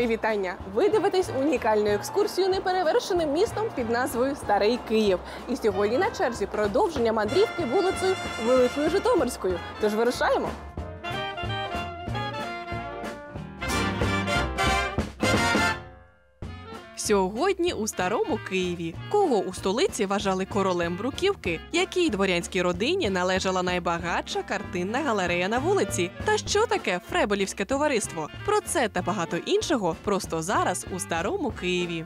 Мої вітання! Ви дивитесь унікальну екскурсію неперевершеним містом під назвою Старий Київ. І сьогодні на черзі продовження мандрівки вулицею Великою Житомирською. Тож вирушаємо. Сьогодні у старому Києві, кого у столиці вважали королем бруківки, якій дворянській родині належала найбагатша картинна галерея на вулиці, та що таке Фребелівське товариство? Про це та багато іншого просто зараз у старому Києві.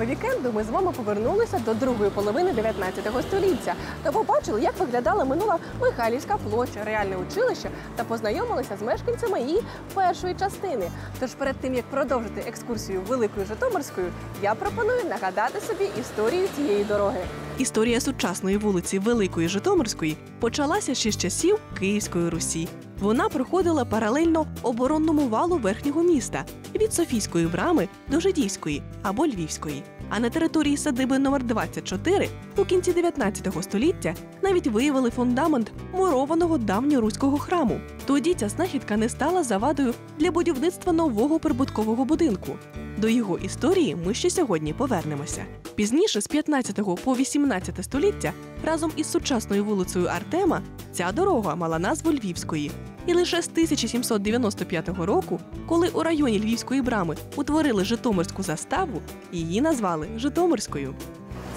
Минулого вікенду ми з вами повернулися до другої половини 19 століття та побачили, як виглядала минула Михайлівська площа, реальне училище та познайомилися з мешканцями її першої частини. Тож перед тим як продовжити екскурсію Великою Житомирською, я пропоную нагадати собі історію цієї дороги. Історія сучасної вулиці Великої Житомирської почалася ще з часів Київської Русі. Вона проходила паралельно оборонному валу верхнього міста від Софійської брами до Жидівської або Львівської. А на території садиби номер 24 у кінці 19 століття навіть виявили фундамент мурованого давньоруського храму. Тоді ця знахідка не стала завадою для будівництва нового прибуткового будинку. До його історії ми ще сьогодні повернемося. Пізніше, з 15 по 18 століття, разом із сучасною вулицею Артема, ця дорога мала назву Львівської. І лише з 1795 року, коли у районі Львівської брами утворили Житомирську заставу, її назвали Житомирською.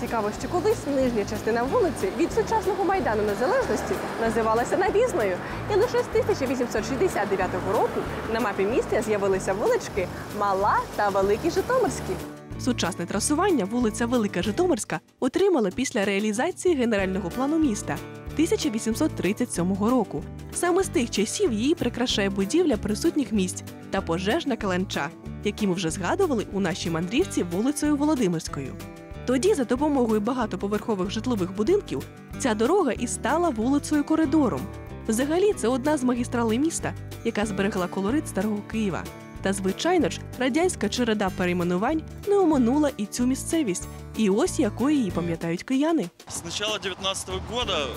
Цікаво, що колись нижня частина вулиці від сучасного майдану незалежності називалася Навізною, і лише з 1869 року на мапі міста з'явилися вулички Мала та Великі Житомирські. Сучасне трасування вулиця Велика Житомирська отримала після реалізації генерального плану міста 1837 року. Саме з тих часів її прикрашає будівля присутніх місць та пожежна каленча, які ми вже згадували у нашій мандрівці вулицею Володимирською. Тоді, за допомогою багатоповерхових житлових будинків, ця дорога і стала вулицею коридором. Взагалі, це одна з магістралей міста, яка зберегла колорит старого Києва. Та, звичайно ж, радянська череда перейменувань не оминула і цю місцевість, і ось якою її пам'ятають кияни. С начала 19 года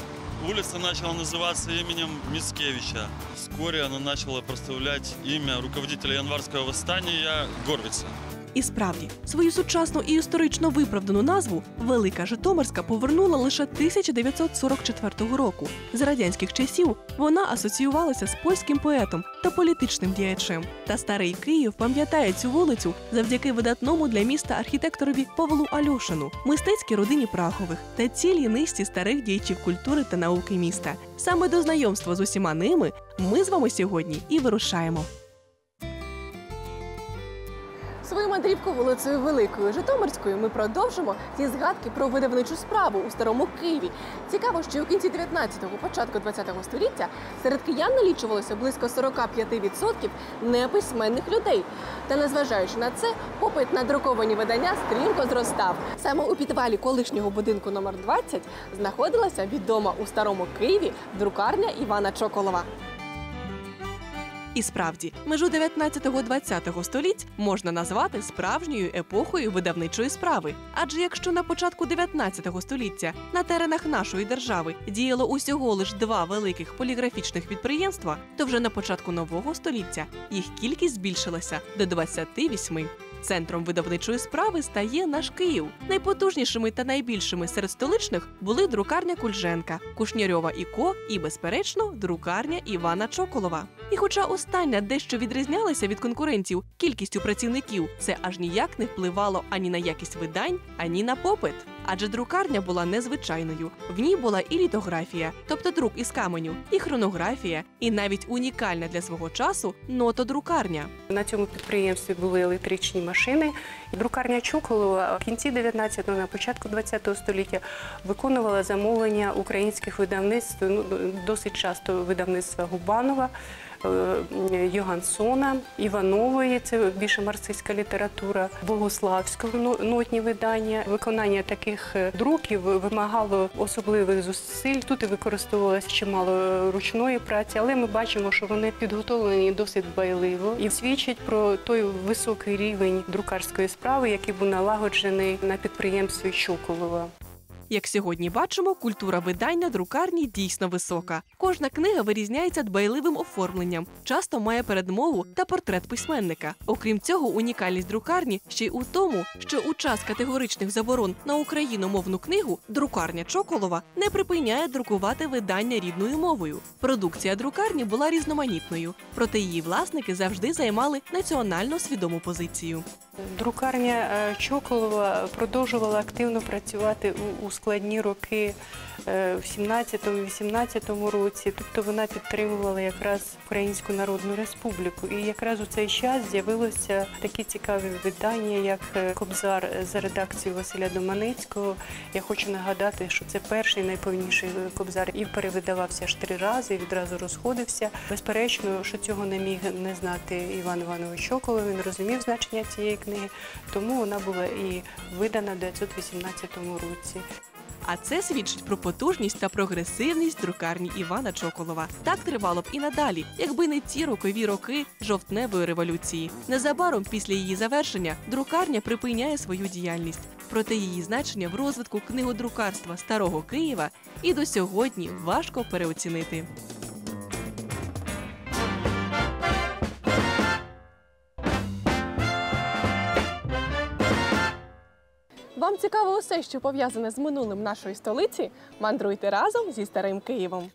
улица начала называться именем Мицкевича. Вскоре она начала проставлять имя руководителя январского восстания Горвица. І справді, свою сучасну і історично виправдану назву Велика Житомирська повернула лише 1944 року. З радянських часів вона асоціювалася з польським поетом та політичним діячем. Та старий Київ пам'ятає цю вулицю завдяки видатному для міста архітекторові Павлу Альошину, мистецькій родині Прахових та цілій низці старих діячів культури та науки міста. Саме до знайомства з усіма ними ми з вами сьогодні і вирушаємо. Свою мандрівку вулицею Великою Житомирською ми продовжимо зі згадки про видавничу справу у старому Києві. Цікаво, що у кінці 19-го, початку 20-го століття серед киян налічувалося близько 45% неписьменних людей. Та незважаючи на це, попит на друковані видання стрімко зростав. Саме у підвалі колишнього будинку номер 20 знаходилася відома у старому Києві друкарня Івана Чоколова. І справді, межу 19-20 століть можна назвати справжньою епохою видавничої справи. Адже якщо на початку 19 століття на теренах нашої держави діяло усього лиш два великих поліграфічних підприємства, то вже на початку нового століття їх кількість збільшилася до 28. Центром видавничої справи стає наш Київ. Найпотужнішими та найбільшими серед столичних були друкарня Кульженка, Кушнірьова і Ко і, безперечно, друкарня Івана Чоколова. І хоча остання дещо відрізнялася від конкурентів кількістю працівників, це аж ніяк не впливало ані на якість видань, ані на попит. Адже друкарня була незвичайною. В ній була і літографія, тобто друк із каменю, і хронографія, і навіть унікальна для свого часу нотодрукарня. На цьому підприємстві були електричні машини. Друкарня Чуколова в кінці 19-го, на початку 20-го століття виконувала замовлення українських видавництв, ну, досить часто видавництва Губанова. Е, Йогансона, Іванової, це більше марксистська література, Богославського нотні видання. Виконання таких е, друків вимагало особливих зусиль. Тут і використовувалось чимало ручної праці, але ми бачимо, що вони підготовлені досить дбайливо і свідчить про той високий рівень друкарської справи, який був налагоджений на підприємстві Чуколова. Як сьогодні бачимо, культура видання друкарні дійсно висока. Кожна книга вирізняється дбайливим оформленням, часто має передмову та портрет письменника. Окрім цього, унікальність друкарні ще й у тому, що у час категоричних заборон на україномовну книгу друкарня Чоколова не припиняє друкувати видання рідною мовою. Продукція друкарні була різноманітною, проте її власники завжди займали національно свідому позицію. Друкарня е, Чоколова продовжувала активно працювати у, складні роки е, в 17-18 році. Тобто вона підтримувала якраз Українську Народну Республіку. І якраз у цей час з'явилося такі цікаві видання, як е, Кобзар за редакцією Василя Доманецького. Я хочу нагадати, що це перший найповніший Кобзар і перевидавався аж три рази, і відразу розходився. Безперечно, що цього не міг не знати Іван Іванович Чоколов. Він розумів значення цієї книги, тому вона була і видана в 1918 році. А це свідчить про потужність та прогресивність друкарні Івана Чоколова. Так тривало б і надалі, якби не ті рокові роки жовтневої революції. Незабаром після її завершення друкарня припиняє свою діяльність. Проте її значення в розвитку книгодрукарства старого Києва і до сьогодні важко переоцінити. Вам цікаво усе, що пов'язане з минулим нашої столиці? Мандруйте разом зі старим Києвом.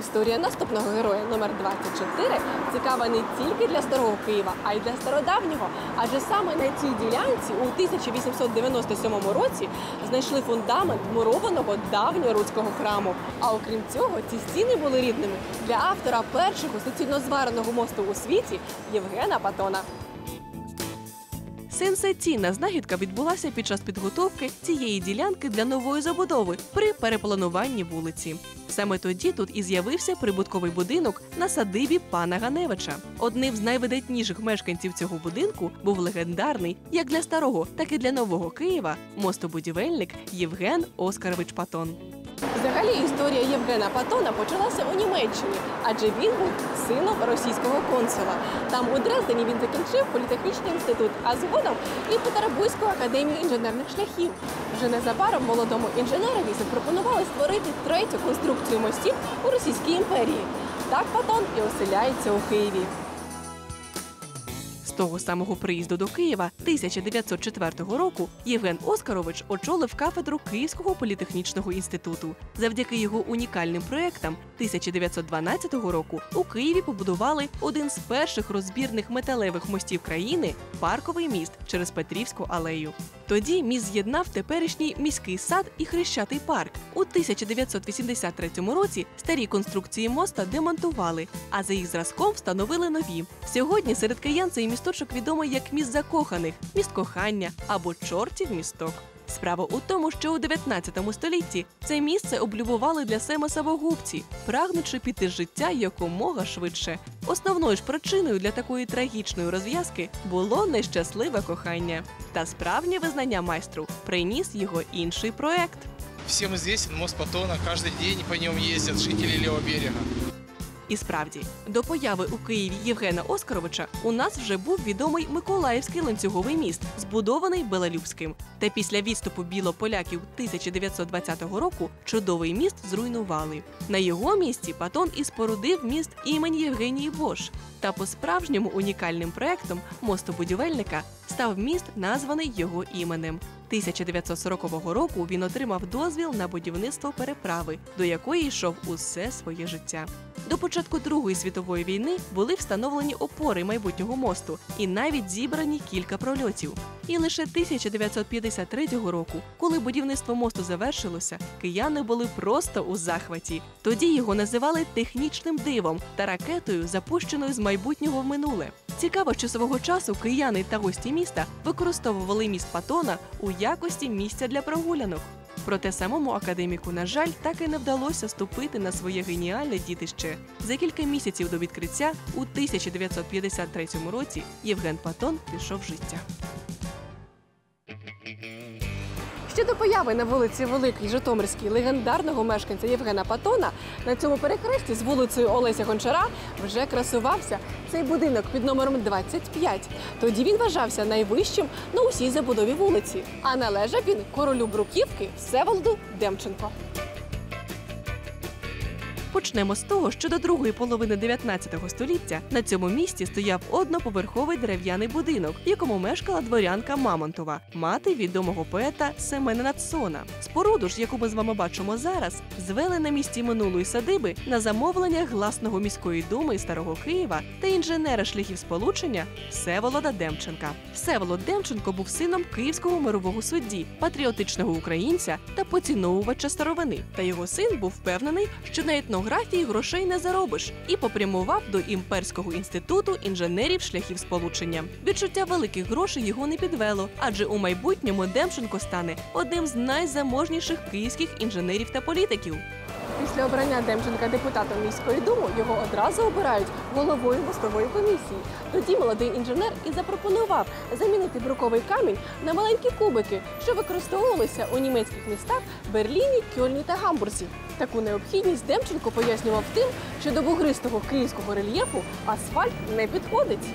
Історія наступного героя номер 24 цікава не тільки для старого Києва, а й для стародавнього. Адже саме на цій ділянці у 1897 році знайшли фундамент мурованого давньоруського храму. А окрім цього, ці стіни були рідними для автора першого суцільно звареного мосту у світі Євгена Патона. Сенсаційна знахідка відбулася під час підготовки цієї ділянки для нової забудови при переплануванні вулиці. Саме тоді тут і з'явився прибутковий будинок на садибі пана Ганевича. Одним з найвидатніших мешканців цього будинку був легендарний як для старого, так і для нового Києва мостобудівельник Євген Оскарович Патон. Взагалі історія Євгена Патона почалася у Німеччині, адже він був сином російського консула. Там у Дрездені він закінчив політехнічний інститут, а згодом і Петербурзьку академію інженерних шляхів. Вже незабаром молодому інженерові запропонували створити третю конструкцію мостів у Російській імперії. Так Патон і оселяється у Києві. Того самого приїзду до Києва 1904 року Євген Оскарович очолив кафедру Київського політехнічного інституту. Завдяки його унікальним проектам 1912 року у Києві побудували один з перших розбірних металевих мостів країни парковий міст через Петрівську алею. Тоді міст з'єднав теперішній міський сад і хрещатий парк. У 1983 році старі конструкції моста демонтували, а за їх зразком встановили нові. Сьогодні серед киян цей місточок відомий як міст закоханих, міст кохання або чортів місток. Справа у тому, що у 19 столітті це місце облюбували для себе самогубці, прагнучи піти життя якомога швидше. Основною ж причиною для такої трагічної розв'язки було нещасливе кохання. Та справжнє визнання майстру приніс його інший проект. Всем известен мост Патона, каждый день по нем ездят жители левого берега. І справді, до появи у Києві Євгена Оскаровича у нас вже був відомий Миколаївський ланцюговий міст, збудований Белалюбським. Та після відступу білополяків 1920 року чудовий міст зруйнували. На його місці Патон і спорудив міст імені Євгенії Бош. Та по справжньому унікальним проектом мостобудівельника став міст, названий його іменем. 1940 року він отримав дозвіл на будівництво переправи, до якої йшов усе своє життя. До початку Другої світової війни були встановлені опори майбутнього мосту і навіть зібрані кілька прольотів. І лише 1953 року, коли будівництво мосту завершилося, кияни були просто у захваті. Тоді його називали технічним дивом та ракетою, запущеною з майбутнього в минуле. Цікаво, що свого часу кияни та гості міста використовували міст Патона у якості місця для прогулянок. Проте самому академіку, на жаль, так і не вдалося ступити на своє геніальне дітище. За кілька місяців до відкриття у 1953 році Євген Патон пішов з життя. Ще до появи на вулиці Великій Житомирській легендарного мешканця Євгена Патона на цьому перехресті з вулицею Олеся Гончара вже красувався цей будинок під номером 25. Тоді він вважався найвищим на усій забудові вулиці. А належав він королю Бруківки Всеволоду Демченко. Почнемо з того, що до другої половини 19 століття на цьому місці стояв одноповерховий дерев'яний будинок, в якому мешкала дворянка Мамонтова, мати відомого поета Семена Нацона. Споруду ж, яку ми з вами бачимо зараз, звели на місці минулої садиби на замовлення гласного міської думи старого Києва та інженера шляхів сполучення Всеволода Демченка. Всеволод Демченко був сином київського мирового судді, патріотичного українця та поціновувача старовини. Та його син був впевнений, що на етнографії грошей не заробиш, і попрямував до імперського інституту інженерів шляхів сполучення. Відчуття великих грошей його не підвело, адже у майбутньому Демченко стане одним з найзаможніших київських інженерів та політиків. Після обрання Демченка депутатом міської думи його одразу обирають головою мостової комісії. Тоді молодий інженер і запропонував замінити бруковий камінь на маленькі кубики, що використовувалися у німецьких містах Берліні, Кьольні та Гамбурзі. Таку необхідність Демченко пояснював тим, що до бугристого київського рельєфу асфальт не підходить.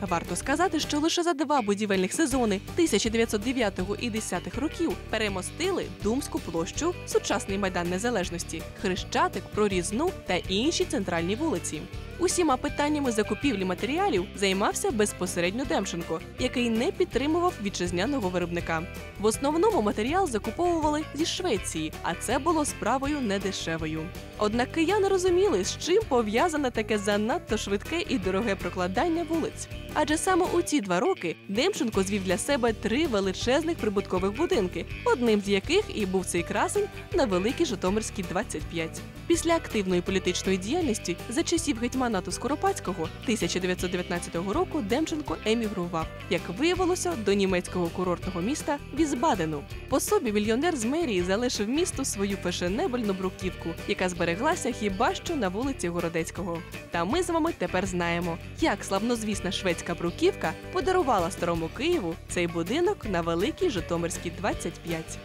Варто сказати, що лише за два будівельних сезони 1909 і 10 років перемостили Думську площу, сучасний майдан незалежності, Хрещатик, Прорізну та інші центральні вулиці. Усіма питаннями закупівлі матеріалів займався безпосередньо Демченко, який не підтримував вітчизняного виробника. В основному матеріал закуповували зі Швеції, а це було справою недешевою. Однак кияни розуміли, з чим пов'язане таке занадто швидке і дороге прокладання вулиць. Адже саме у ці два роки Демченко звів для себе три величезних прибуткових будинки, одним з яких і був цей красень на Великій Житомирській 25. Після активної політичної діяльності за часів гетьманату Скоропадського 1919 року Демченко емігрував, як виявилося, до німецького курортного міста Візбадену. По собі мільйонер з мерії залишив місту свою фешенебельну бруківку, яка збереглася хіба що на вулиці Городецького. Та ми з вами тепер знаємо, як славнозвісна шведська бруківка подарувала старому Києву цей будинок на Великій Житомирській 25.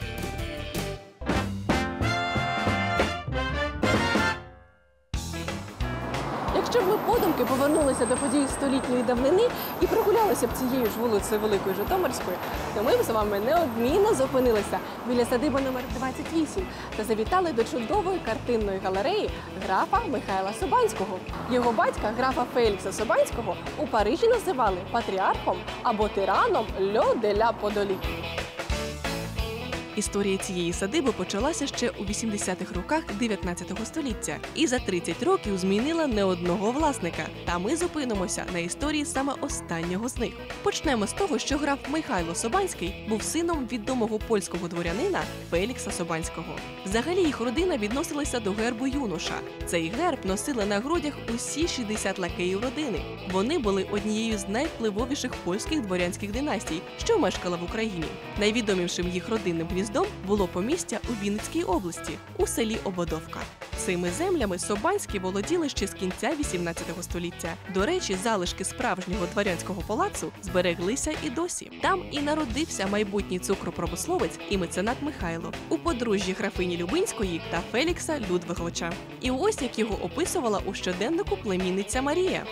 Подумки повернулися до подій столітньої давнини і прогулялися б цією ж вулицею Великої Житомирської, то ми б з вами неодмінно зупинилися біля садиби номер 28 та завітали до чудової картинної галереї графа Михайла Собанського. Його батька, графа Фелікса Собанського, у Парижі називали патріархом або тираном Льо де ля Подолі. Історія цієї садиби почалася ще у 80-х роках 19 століття і за 30 років змінила не одного власника. Та ми зупинимося на історії саме останнього з них. Почнемо з того, що граф Михайло Собанський був сином відомого польського дворянина Фелікса Собанського. Взагалі їх родина відносилася до гербу юноша. Цей герб носили на грудях усі 60 лакеїв родини. Вони були однією з найвпливовіших польських дворянських династій, що мешкала в Україні. Найвідомішим їх родинним гніздом було помістя у Вінницькій області у селі Ободовка. Цими землями Собанські володіли ще з кінця 18 століття. До речі, залишки справжнього дворянського палацу збереглися і досі. Там і народився майбутній цукропромисловець і меценат Михайло у подружжі графині Любинської та Фелікса Людвиговича. І ось як його описувала у щоденнику племінниця Марія.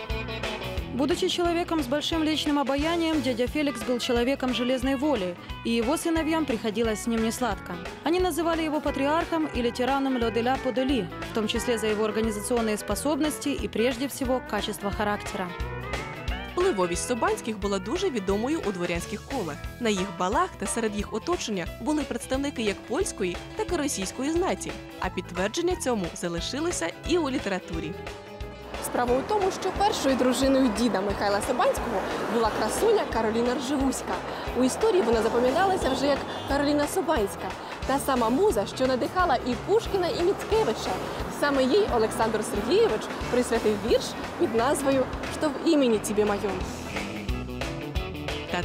Будучи человеком с большим личным обаянием, дядя Феликс был человеком железной воли, и его сыновьям приходилось с ним несладко. Они называли его патриархом или тираном Лёделя Подоли, в том числе за его организационные способности и прежде всего качество характера. Впливовість Собанських була дуже відомою у дворянських колах. На їх балах та серед їх оточення були представники як польської, так і російської знаті. А підтвердження цьому залишилося і у літературі. Справа у тому, що першою дружиною діда Михайла Собанського була красуня Кароліна Ржевуська. У історії вона запам'яталася вже як Кароліна Собанська, та сама муза, що надихала і Пушкіна, і Міцкевича. Саме їй Олександр Сергійович присвятив вірш під назвою «Що в імені тебе моєму».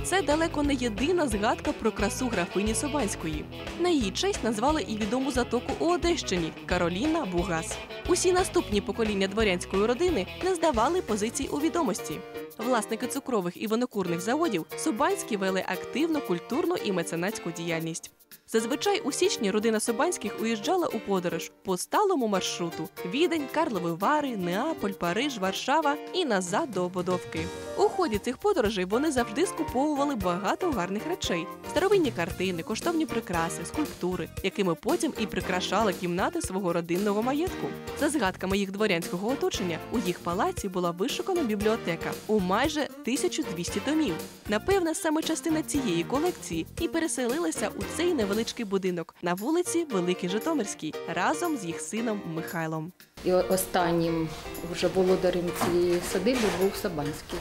Це далеко не єдина згадка про красу графині Собанської. На її честь назвали і відому затоку у Одещині Кароліна Бугас. Усі наступні покоління дворянської родини не здавали позицій у відомості. Власники цукрових і винокурних заводів Собанські вели активну культурну і меценатську діяльність. Зазвичай у січні родина Собанських уїжджала у подорож по сталому маршруту: Відень, Карлові Вари, Неаполь, Париж, Варшава і назад до Ободовки. У ході цих подорожей вони завжди скуповували багато гарних речей: старовинні картини, коштовні прикраси, скульптури, якими потім і прикрашали кімнати свого родинного маєтку. За згадками їх дворянського оточення, у їх палаці була вишукана бібліотека у майже 1200 томів. Напевне, саме частина цієї колекції і переселилася у цей невеличкий будинок на вулиці Великий Житомирській разом з їх сином Михайлом. І останнім вже володарем цієї садиби був Сабанський.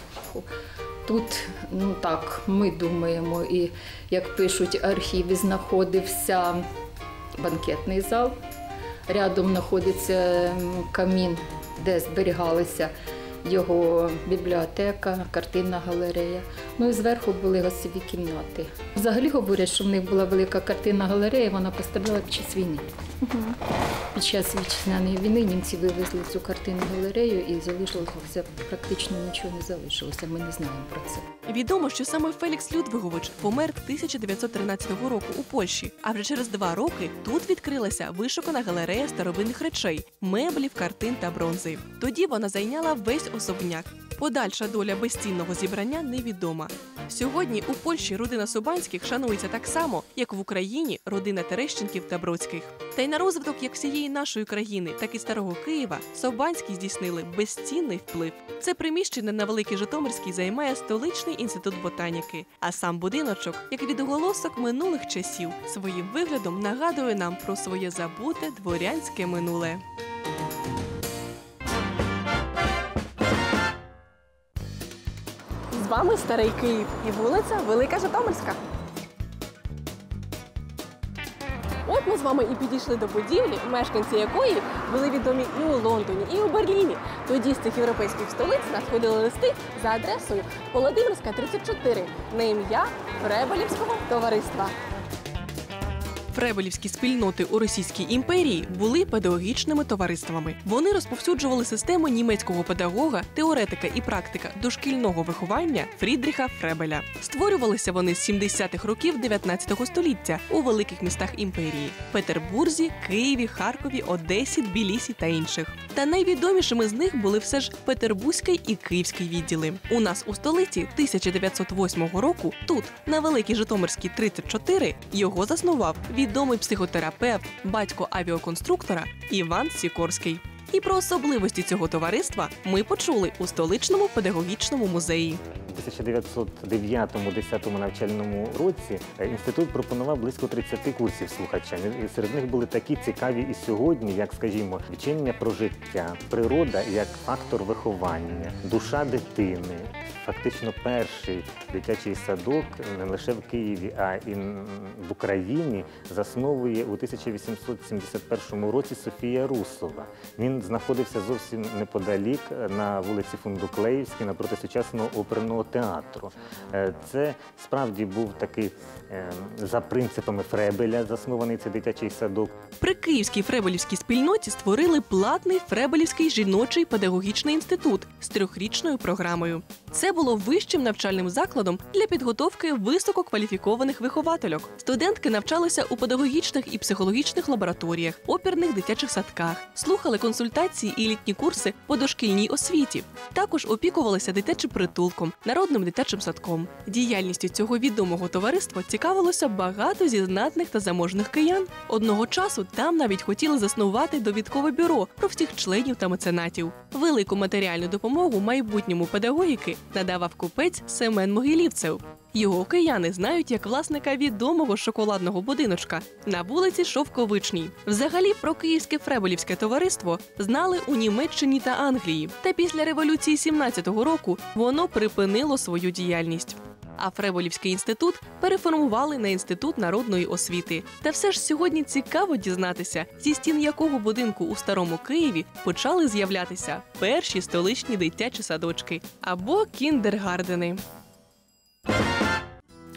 Тут, ну так, ми думаємо, і як пишуть архіви, знаходився банкетний зал. Рядом знаходиться камін, де зберігалися його бібліотека, картинна галерея. Ну і зверху були гостєві кімнати. Взагалі говорять, що в них була велика картинна галерея, вона пострадала під час війни. Під час вітчизняної війни німці вивезли цю картинну галерею і залишилося практично нічого не залишилося. Ми не знаємо про це. Відомо, що саме Фелікс Людвигович помер 1913 року у Польщі. А вже через два роки тут відкрилася вишукана галерея старовинних речей, меблів, картин та бронзи. Тоді вона зайняла весь особняк. Подальша доля безцінного зібрання невідома. Сьогодні у Польщі родина Собанських шанується так само, як в Україні родина Терещенків та Бродських. Та й на розвиток як всієї нашої країни, так і старого Києва Собанські здійснили безцінний вплив. Це приміщення на Великій Житомирській займає столичний інститут ботаніки. А сам будиночок, як відголосок минулих часів, своїм виглядом нагадує нам про своє забуте дворянське минуле. Вами старий Київ і вулиця Велика Житомирська. От ми з вами і підійшли до будівлі, мешканці якої були відомі і у Лондоні, і у Берліні. Тоді з цих європейських столиць надходили листи за адресою Володимирська 34 на ім'я Фребелівського товариства. Фребелівські спільноти у Російській імперії були педагогічними товариствами. Вони розповсюджували систему німецького педагога, теоретика і практика дошкільного виховання Фрідріха Фребеля. Створювалися вони з 70-х років 19 століття у великих містах імперії Петербурзі, Києві, Харкові, Одесі, Тбілісі та інших. Та найвідомішими з них були все ж Петербузький і Київський відділи. У нас у столиці 1908 року тут, на Великій Житомирській 34, його заснував відомий психотерапевт, батько авіаконструктора Іван Сікорський. І про особливості цього товариства ми почули у столичному педагогічному музеї. У 1909-10 навчальному році е, інститут пропонував близько 30 курсів слухачам. Серед них були такі цікаві і сьогодні, як, скажімо, вчення про життя, природа як фактор виховання, душа дитини. Фактично перший дитячий садок не лише в Києві, а і в Україні засновує у 1871 році Софія Русова. Він знаходився зовсім неподалік е, на вулиці Фундуклеївській, напроти сучасного оперного театру. Е, Це справді був такий е, за принципами Фребеля заснований цей дитячий садок. При Київській Фребелівській спільноті створили платний Фребелівський жіночий педагогічний інститут з трьохрічною програмою. Це було вищим навчальним закладом для підготовки висококваліфікованих виховательок. Студентки навчалися у педагогічних і психологічних лабораторіях, оперних дитячих садках, слухали консультації і літні курси по дошкільній освіті. Також опікувалися дитячим притулком, народним дитячим садком. Діяльністю цього відомого товариства цікавилося багато зі знатних та заможних киян. Одного часу там навіть хотіли заснувати довідкове бюро про всіх членів та меценатів. Велику матеріальну допомогу майбутньому педагогіки надавав купець Семен Могилівцев. Його кияни знають як власника відомого шоколадного будиночка на вулиці Шовковичній. Взагалі про київське Фребелівське товариство знали у Німеччині та Англії. Та після революції 17-го року воно припинило свою діяльність. А Фреболівський інститут переформували на інститут народної освіти. Та все ж сьогодні цікаво дізнатися, зі стін якого будинку у старому Києві почали з'являтися перші столичні дитячі садочки або кіндергардени.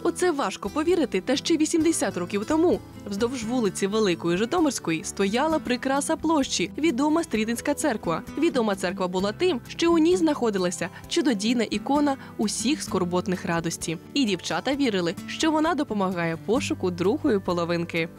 У це важко повірити, та ще 80 років тому вздовж вулиці Великої Житомирської стояла прикраса площі, відома Стрітинська церква. Відома церква була тим, що у ній знаходилася чудодійна ікона усіх скорботних радості. І дівчата вірили, що вона допомагає пошуку другої половинки.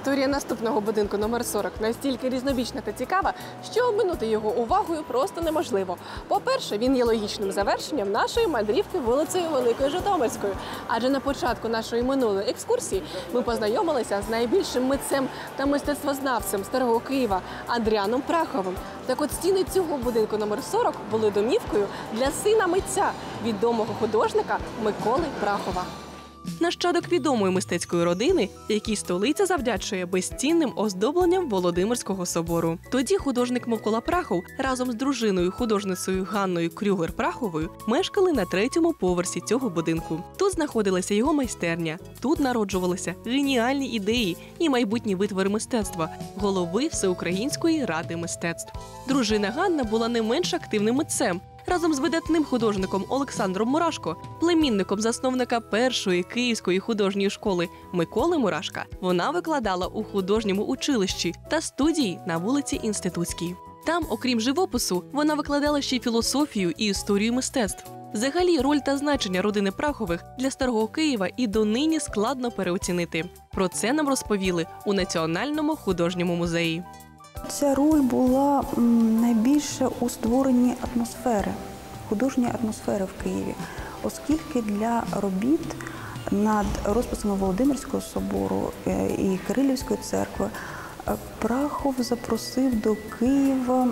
Історія наступного будинку номер 40 настільки різнобічна та цікава, що оминути його увагою просто неможливо. По-перше, він є логічним завершенням нашої мандрівки вулицею Великою Житомирською. Адже на початку нашої минулої екскурсії ми познайомилися з найбільшим митцем та мистецтвознавцем старого Києва Андріаном Праховим. Так от стіни цього будинку номер 40 були домівкою для сина митця, відомого художника Миколи Прахова. Нащадок відомої мистецької родини, якій столиця завдячує безцінним оздобленням Володимирського собору. Тоді художник Микола Прахов разом з дружиною художницею Ганною Крюгер Праховою мешкали на третьому поверсі цього будинку. Тут знаходилася його майстерня. Тут народжувалися геніальні ідеї і майбутні витвори мистецтва голови Всеукраїнської ради мистецтв. Дружина Ганна була не менш активним митцем. Разом з видатним художником Олександром Мурашко, племінником засновника першої київської художньої школи Миколи Мурашка, вона викладала у художньому училищі та студії на вулиці Інститутській. Там, окрім живопису, вона викладала ще й філософію і історію мистецтв. Взагалі, роль та значення родини Прахових для старого Києва і донині складно переоцінити. Про це нам розповіли у Національному художньому музеї. Ця роль була найбільше у створенні атмосфери, художньої атмосфери в Києві, оскільки для робіт над розписами Володимирського собору е, і Кирилівської церкви е, Прахов запросив до Києва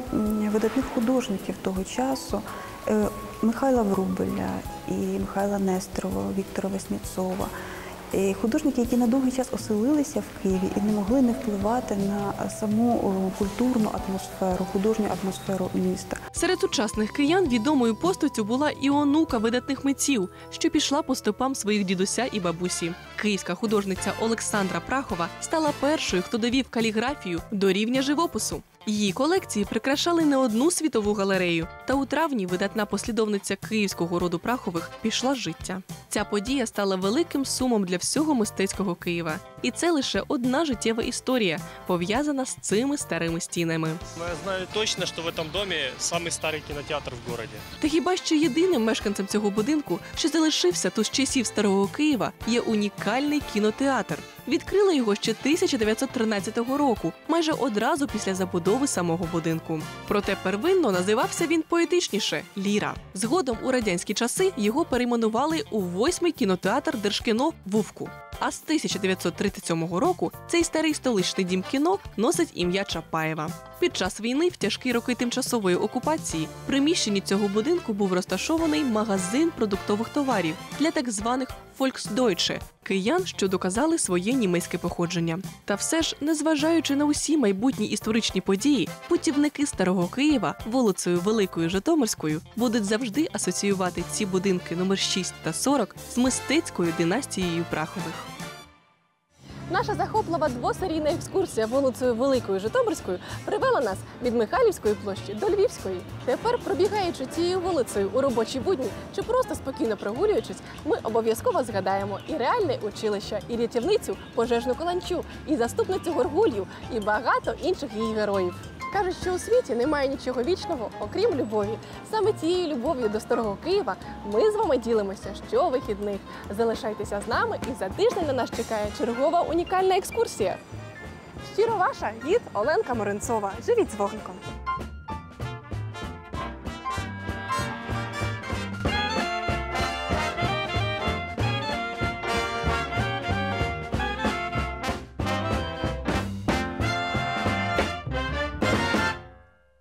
видатних художників того часу е, Михайла Врубеля і Михайла Нестерова, Віктора Веснєцова. Художники, які на довгий час оселилися в Києві і не могли не впливати на саму культурну атмосферу, художню атмосферу міста. Серед сучасних киян відомою постаттю була і онука видатних митців, що пішла по стопам своїх дідуся і бабусі. Київська художниця Олександра Прахова стала першою, хто довів каліграфію до рівня живопису. Її колекції прикрашали не одну світову галерею. Та у травні видатна послідовниця київського роду Прахових пішла з життя. Ця подія стала великим сумом для всього мистецького Києва. І це лише одна життєва історія, пов'язана з цими старими стінами. Но я знаю точно, что в этом доме самый старый кинотеатр в городе. Та хіба що єдиним мешканцем цього будинку, що залишився тут з часів старого Києва, є унікальний кінотеатр. Відкрили його ще 1913 року, майже одразу після забудови самого будинку. Проте первинно називався він поетичніше Ліра. Згодом у радянські часи його перейменували у восьмий кінотеатр Держкіно Вувку. А з 1937 року цей старий столичний дім кіно носить ім'я Чапаєва. Під час війни, в тяжкі роки тимчасової окупації, в приміщенні цього будинку був розташований магазин продуктових товарів для так званих Volksdeutsche – киян, що доказали своє німецьке походження. Та все ж, незважаючи на усі майбутні історичні події, путівники старого Києва вулицею Великою Житомирською будуть завжди асоціювати ці будинки номер 6 та 40 з мистецькою династією Прахових. Наша захоплива двосерійна екскурсія вулицею Великою Житомирською привела нас від Михайлівської площі до Львівської. Тепер, пробігаючи цією вулицею у робочі будні чи просто спокійно прогулюючись, ми обов'язково згадаємо і реальне училище, і рятівницю пожежну каланчу, і заступницю горгулью, і багато інших її героїв. Кажуть, що у світі немає нічого вічного, окрім любові. Саме цією любов'ю до старого Києва ми з вами ділимося щовихідних. Залишайтеся з нами, і за тиждень на нас чекає чергова унікальна екскурсія. Щиро ваша гід Оленка Моренцова. Живіть з вогником!